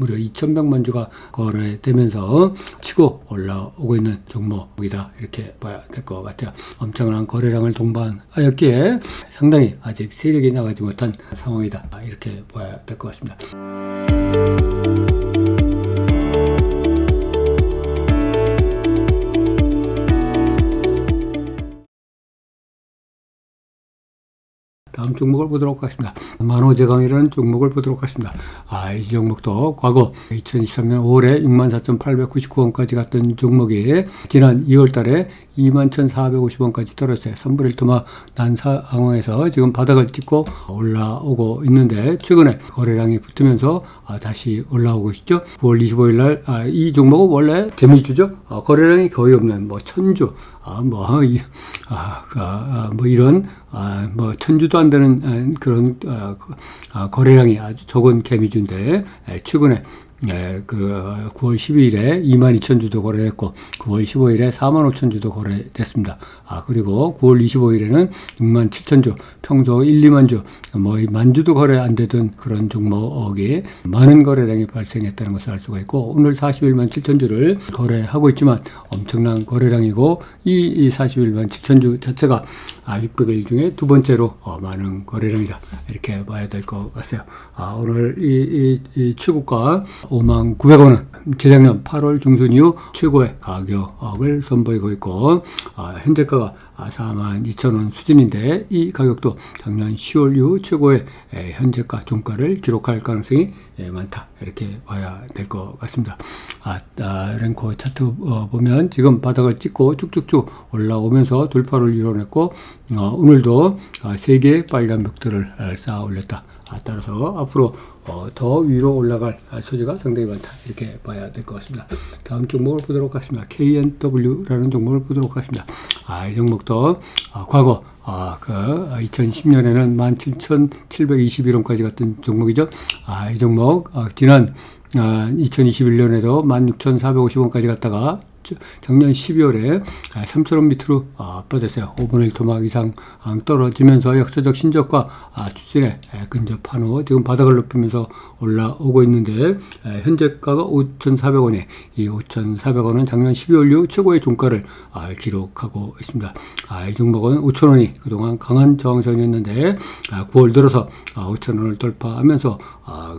무려 2,100만 주가 거래되면서 치고 올라오고 있는 종목이다. 이렇게 봐야 될 것 같아요. 엄청난 거래량을 동반하였기에 상당히 아직 세력이 나가지 못한 상황이다. 이렇게 봐야 될 것 같습니다. 다음 종목을 보도록 하겠습니다. 만호제강이라는 종목을 보도록 하겠습니다. 아, 이 종목도 과거 2023년 5월에 64,899원까지 갔던 종목이 지난 2월 달에 21,450원까지 떨어졌어요. 3분의 1 토막 난 상황에서 지금 바닥을 찍고 올라오고 있는데 최근에 거래량이 붙으면서 아, 다시 올라오고 있죠. 9월 25일 날, 아, 이 종목은 원래 재미주죠. 아, 거래량이 거의 없는 뭐 천주, 아, 뭐, 이, 아, 아, 뭐 이런, 아, 뭐 천주도 안 되는 그런 아, 아, 거래량이 아주 적은 개미주인데 최근에 예, 그 9월 12일에 22,000주도 거래했고 9월 15일에 45,000주도 거래됐습니다. 아 그리고 9월 25일에는 67,000주, 평소 1, 2만 주, 뭐 만 주도 거래 안 되던 그런 종목이 많은 거래량이 발생했다는 것을 알 수가 있고 오늘 41만 7천주를 거래하고 있지만 엄청난 거래량이고 이, 이 41만 7천주 자체가 아, 600일 중에 두 번째로 어, 많은 거래량이다 이렇게 봐야 될 것 같아요. 아 오늘 이, 이, 이 최고가 5만 900원은 재작년 8월 중순 이후 최고의 가격을 선보이고 있고 아, 현재가가 4만 2천 원 수준인데 이 가격도 작년 10월 이후 최고의 현재가 종가를 기록할 가능성이 많다 이렇게 봐야 될 것 같습니다. 아, 아, 랭코 차트 어, 보면 지금 바닥을 찍고 쭉쭉쭉 올라오면서 돌파를 이뤄냈고 어, 오늘도 아, 3개의 빨간 벽들을 쌓아 올렸다. 아, 따라서 앞으로 어, 더 위로 올라갈 소지가 상당히 많다 이렇게 봐야 될 것 같습니다. 다음 종목을 보도록 하겠습니다. KNW라는 종목을 보도록 하겠습니다. 아, 이 종목도 아, 과거 아, 그 2010년에는 17,721원까지 갔던 종목이죠. 아, 이 종목 아, 지난 아, 2021년에도 16,450원까지 갔다가 작년 12월에 3천원 밑으로 아, 빠졌어요. 5분의 1 토막 이상 떨어지면서 역사적 신저가 아, 추진에 근접한 후 지금 바닥을 높이면서 올라오고 있는데 현재가가 5,400원에 이 5,400원은 작년 12월 이후 최고의 종가를 아, 기록하고 있습니다. 이 종목은 5,000원이 그동안 강한 저항선이었는데 9월 들어서 5,000원을 돌파하면서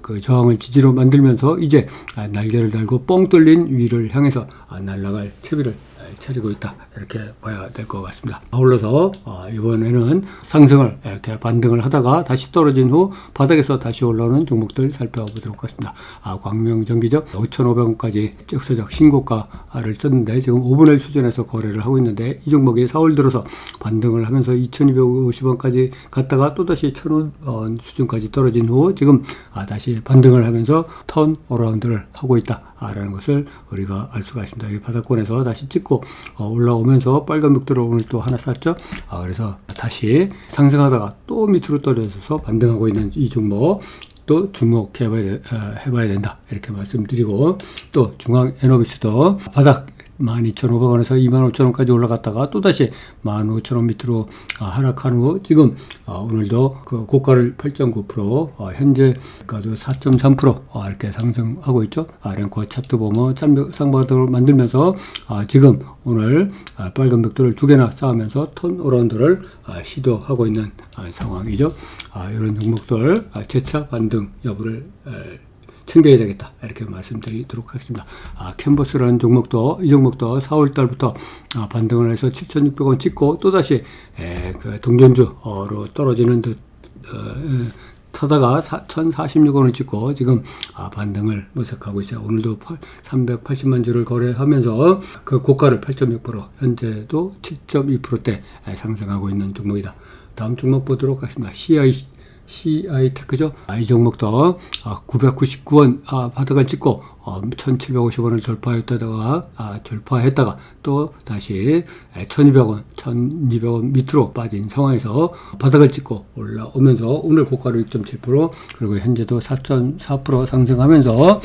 그 저항을 지지로 만들면서 이제 날개를 달고 뻥 뚫린 위를 향해서 날 아갈 채비를 차리고 있다 이렇게 봐야 될 것 같습니다. 아울러서 어, 이번에는 상승을 이렇게 반등을 하다가 다시 떨어진 후 바닥에서 다시 올라오는 종목들 살펴보도록 하겠습니다. 아, 광명전기적 5,500원까지 역사적 신고가를 썼는데 지금 5분의 1 수준에서 거래를 하고 있는데 이 종목이 4월 들어서 반등을 하면서 2,250원까지 갔다가 또다시 1,000원 어, 수준까지 떨어진 후 지금 아, 다시 반등을 하면서 턴 어라운드를 하고 있다. 라는 것을 우리가 알 수가 있습니다. 이 바닥권에서 다시 찍고 어, 올라오면서 빨간 벽돌을 오늘 또 하나 쌌죠. 아, 그래서 다시 상승하다가 또 밑으로 떨어져서 반등하고 있는 이 종목 또 주목해봐야 어, 해봐야 된다 이렇게 말씀드리고 또 중앙 에너비스도 바닥 12,500원에서 25,000원까지 올라갔다가 또다시 15,000원 밑으로 아, 하락한 후 지금 어, 오늘도 그 고가를 8.9% 어, 현재가도 4.3% 어, 이렇게 상승하고 있죠. 아, 랭커 차트 보면 쌍바닥을 만들면서 아, 지금 오늘 빨간 벽돌을 두 개나 쌓으면서 턴어라운드를 시도하고 있는 상황이죠. 이런 종목들 재차 반등 여부를 챙겨야 되겠다. 이렇게 말씀드리도록 하겠습니다. 아, 캔버스라는 종목도, 이 종목도 4월 달부터 아, 반등을 해서 7,600원 찍고 또 다시 에, 그 동전주로 떨어지는 듯, 어, 타다가 1,046원을 찍고 지금 아, 반등을 모색하고 있어요. 오늘도 8, 380만 주를 거래하면서 그 고가를 8.6% 현재도 7.2%대 상승하고 있는 종목이다. 다음 종목 보도록 하겠습니다. CI 아, 이 종목도 999원 아, 아, 바닥을 찍고 1,750원을 돌파했다가 아, 돌파했다가 또 다시 1,200원, 1,200원 밑으로 빠진 상황에서 바닥을 찍고 올라오면서 오늘 고가를 6.7% 그리고 현재도 4.4% 상승하면서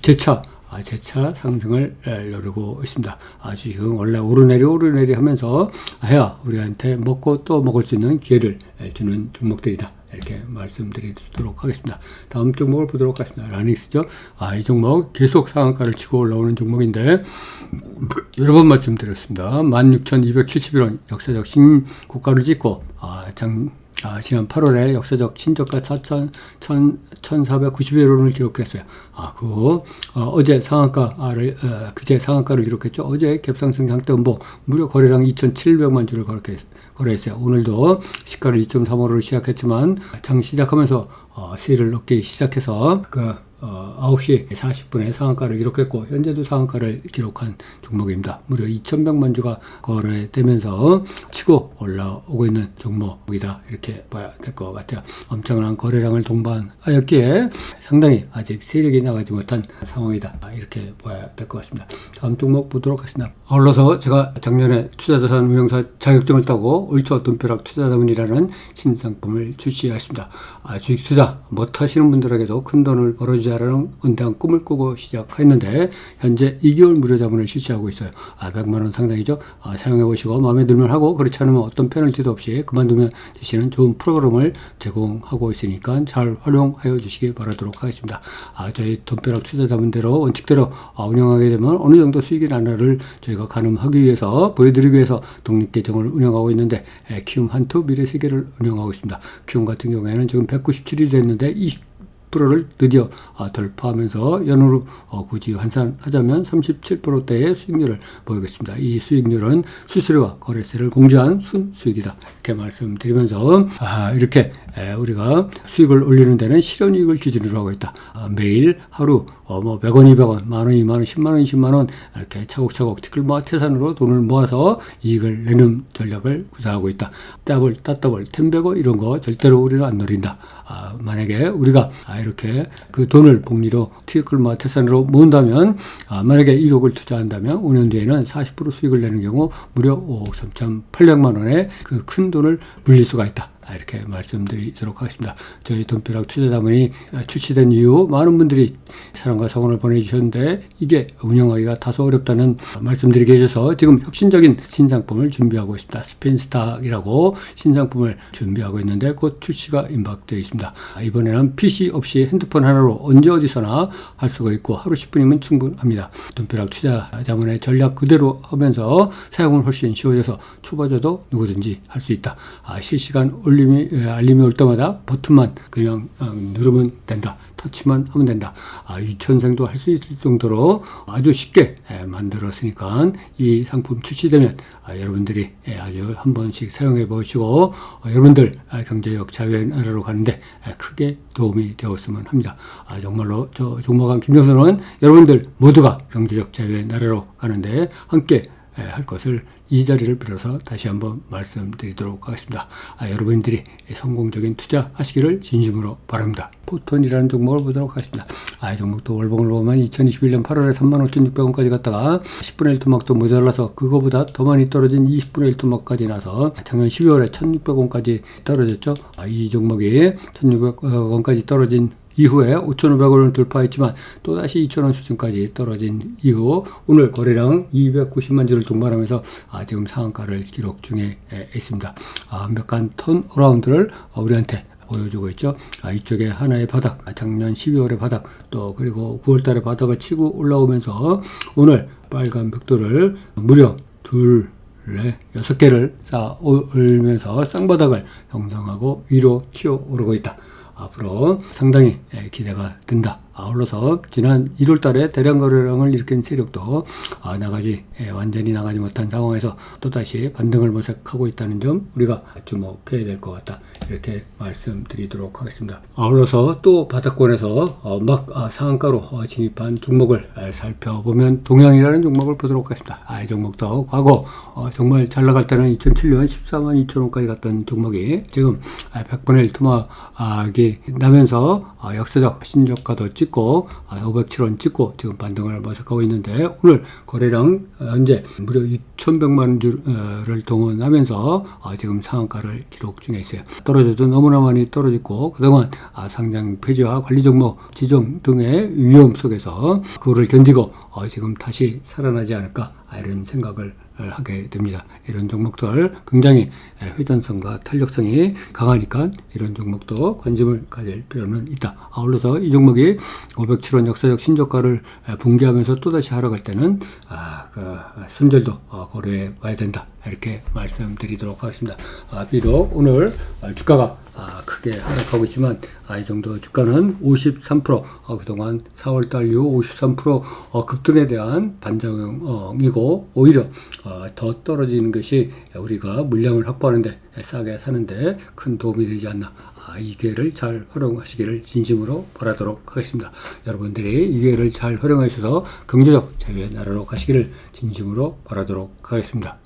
재차 아, 재차 상승을 누르고 있습니다. 아, 지금 원래 오르내리 오르내리 하면서 해야 우리한테 먹고 또 먹을 수 있는 기회를 주는 종목들이다. 이렇게 말씀드리도록 하겠습니다. 다음 종목을 보도록 하겠습니다. 라닉스죠. 아, 이 종목 계속 상한가를 치고 올라오는 종목인데 여러 번 말씀드렸습니다. 16,271원 역사적 신고가를 찍고 아, 장 아, 지난 8월에 역사적 신저가 4천, 1,491원을 기록했어요. 아, 그, 어, 제 상한가를, 어, 그제 상한가를 기록했죠. 어제 갭상승 상대음보 무려 거래량 2,700만 주를 거래했어요. 오늘도 시가를 2.35로 시작했지만 장 시작하면서 어, 세를 넣기 시작해서 그 어, 9시 40분에 상한가를 기록했고 현재도 상한가를 기록한 종목입니다. 무려 2,100만 주가 거래되면서 치고 올라오고 있는 종목이다 이렇게 봐야 될 것 같아요. 엄청난 거래량을 동반하였기에 상당히 아직 세력이 나가지 못한 상황이다 이렇게 봐야 될 것 같습니다. 다음 종목 보도록 하겠습니다. 아울러서 제가 작년에 투자자산 운용사 자격증을 따고 올초 돈벼락 투자자문이라는 신상품을 출시했습니다. 아, 주식 투자 못하시는 분들에게도 큰 돈을 벌어주자 라는 은대한 꿈을 꾸고 시작했는데 현재 2개월 무료 자문을 실시하고 있어요. 아, 100만 원 상당이죠. 아, 사용해 보시고 마음에 들면 하고 그렇지 않으면 어떤 페널티도 없이 그만두면 되시는 좋은 프로그램을 제공하고 있으니까 잘 활용하여 주시기 바라도록 하겠습니다. 아, 저희 돈벼락 투자 자문대로 원칙대로 아, 운영하게 되면 어느 정도 수익이 나나를 저희가 가늠하기 위해서 보여드리기 위해서 독립 계정을 운영하고 있는데 에, 키움 한투 미래 세계를 운영하고 있습니다. 키움 같은 경우에는 지금 197이 됐는데 20 10%를 드디어 아, 돌파하면서 연으로 어, 굳이 환산하자면 37%대의 수익률을 보이겠습니다. 이 수익률은 수수료와 거래세를 공제한 순수익이다. 이렇게 말씀드리면서 아, 이렇게 우리가 수익을 올리는 데는 실현이익을 기준으로 하고 있다. 아, 매일 하루 어, 뭐 100원, 200원, 만원, 2만원, 10만원, 20만원 이렇게 차곡차곡 티끌모아 태산으로 돈을 모아서 이익을 내는 전략을 구사하고 있다. 따블, 따더블, 텐베거 이런 거 절대로 우리는 안 노린다. 아, 만약에 우리가 아, 이렇게 그 돈을 복리로 티끌모아 태산으로 모은다면 아, 만약에 1억을 투자한다면 5년 뒤에는 40% 수익을 내는 경우 무려 5억 3,800만 원의 그 큰 돈을 물릴 수가 있다. 아, 이렇게 말씀드리도록 하겠습니다. 저희 돈벼락 투자자문이 출시된 이후 많은 분들이 사랑과 성원을 보내주셨는데 이게 운영하기가 다소 어렵다는 말씀드리게 해줘서 지금 혁신적인 신상품을 준비하고 있습니다. 스페인스탁이라고 신상품을 준비하고 있는데 곧 출시가 임박되어 있습니다. 아, 이번에는 PC 없이 핸드폰 하나로 언제 어디서나 할 수가 있고 하루 10분이면 충분합니다. 돈벼락 투자자문의 전략 그대로 하면서 사용은 훨씬 쉬워져서 초보자도 누구든지 할 수 있다. 아, 실시간 올리 알림이, 예, 알림이 올 때마다 버튼만 그냥 어, 누르면 된다. 터치만 하면 된다. 아, 유치원생도 할 수 있을 정도로 아주 쉽게 예, 만들었으니까 이 상품 출시되면 아, 여러분들이 예, 아주 한 번씩 사용해 보시고 어, 여러분들 아, 경제력 자유의 나라로 가는데 예, 크게 도움이 되었으면 합니다. 아, 정말로 저 종목한 김정선은 여러분들 모두가 경제적 자유의 나라로 가는데 함께 할 것을 이 자리를 빌어서 다시 한번 말씀드리도록 하겠습니다. 아, 여러분들이 성공적인 투자 하시기를 진심으로 바랍니다. 포톤이라는 종목을 보도록 하겠습니다. 아, 이 종목도 월봉을 보면 2021년 8월에 35,600원까지 갔다가 10분의 1 토막도 모자라서 그거보다 더 많이 떨어진 20분의 1 토막까지 나서 작년 12월에 1,600원까지 떨어졌죠. 아, 이 종목이 1,600원까지 떨어진 이후에 5,500원을 돌파했지만 또다시 2,000원 수준까지 떨어진 이후 오늘 거래량 290만 주를 동반하면서 아, 지금 상한가를 기록 중에 있습니다. 아, 완벽한 턴어라운드를 우리한테 보여주고 있죠. 아, 이쪽에 하나의 바닥, 아, 작년 12월의 바닥, 또 그리고 9월달에 바닥을 치고 올라오면서 오늘 빨간 벽돌을 무려 둘, 넷, 여섯 개를 쌓아 올면서 쌍바닥을 형성하고 위로 튀어 오르고 있다. 앞으로 상당히 기대가 된다. 아울러서 지난 1월 달에 대량 거래량을 일으킨 세력도 아, 나가지 예, 완전히 나가지 못한 상황에서 또다시 반등을 모색하고 있다는 점 우리가 주목해야 될 것 같다. 이렇게 말씀드리도록 하겠습니다. 아울러서 또 바닥권에서 어, 막 아, 상한가로 어, 진입한 종목을 살펴보면 동양이라는 종목을 보도록 하겠습니다. 아, 이 종목도 과거 어, 정말 잘 나갈 때는 2007년 14만 2천 원까지 갔던 종목이 지금 100분의 1 투마하기 나면서 역사적 신저가도 찍고 찍고 507원 아, 찍고 지금 반등을 모색하고 있는데 오늘 거래량 어, 현재 무려 6,100만 주를 동원하면서 아, 지금 상한가를 기록 중에 있어요. 떨어져도 너무나 많이 떨어졌고 그동안 아, 상장 폐지와 관리 종목 지정 등의 위험 속에서 그거를 견디고 어, 지금 다시 살아나지 않을까 이런 생각을 하게 됩니다. 이런 종목들 굉장히 예, 회전성과 탄력성이 강하니까 이런 종목도 관심을 가질 필요는 있다. 아울러서 이 종목이 507원 역사적 신저가를 예, 붕괴하면서 또다시 하락할 때는 아, 그 손절도 어, 고려해 봐야 된다. 이렇게 말씀드리도록 하겠습니다. 아, 비록 오늘 어, 주가가 아, 크게 하락하고 있지만 아, 이 정도 주가는 53% 어, 그동안 4월달 이후 53% 어, 급등에 대한 반작용이고 오히려 어, 더 떨어지는 것이 우리가 물량을 확보하는데 싸게 사는데 큰 도움이 되지 않나 아, 이 기회를 잘 활용하시기를 진심으로 바라도록 하겠습니다. 여러분들이 이 기회를 잘 활용하셔서 경제적 자유의 나라로 가시기를 진심으로 바라도록 하겠습니다.